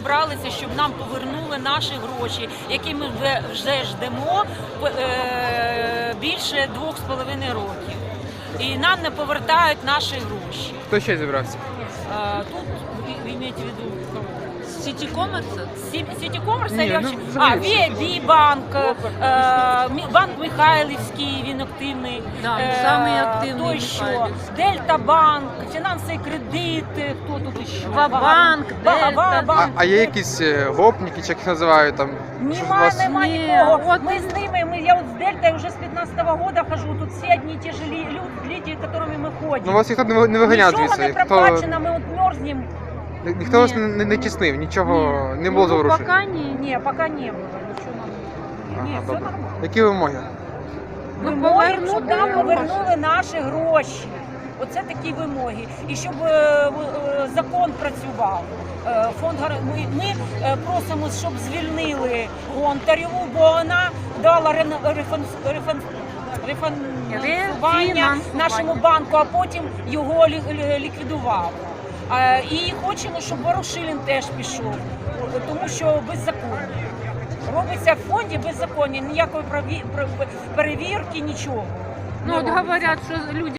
зібралися, щоб нам повернули наші гроші, які ми вже- ждемо е, більше двох з половиною років. І нам не повертають наші гроші. Хто ще зібрався? Тут ви, имеете в виду кого? Сіті комерса? Сіті Комерс Ні, или ну, взагалі А, Ві банк, е, Мі- банк Михайлівський, він активний. Да, Е, самий активний Той що? Михайлівський. Дельта банк, фінанси і кредити, хто тут ще? Вабанк, Ба- Дельта. Вабанк. А, а є якісь е, гопніки, чи як їх називають там? що Нема, вас- нема Ні, нікого. от- Ми з ними, ми, я от з Дельтою вже з 15-го года хожу, тут всі одні і ті ж лі- люди, з якими ми ходимо. Ну вас ніхто не ви- не виганяв Нічого звідси. не проплачено, ми от мерзнемо. Ні- ніхто вас Ні. не, не, не тіснив, нічого не було ну, заворушень. поки ні. Ні, поки не було, нічого нам. Ага, Ні, все добре. нормально. Які вимоги? Ну, Вимоги, щоб нам гроші. повернули наші гроші. Оце такі вимоги. І щоб е, е, закон працював. Е, Фонд гар- ми, ми е, просимо, щоб звільнили Гонтарєву, бо вона дала рен- рефан- рефан- рефінансування Рефінансування. нашому банку, а потім його лі- лі- ліквідував. Е, І хочемо, щоб Ворошилін теж пішов, тому що беззаконно. Робиться в фонді беззаконня, ніякої перевірки, нічого. Ну, от говорять, що люди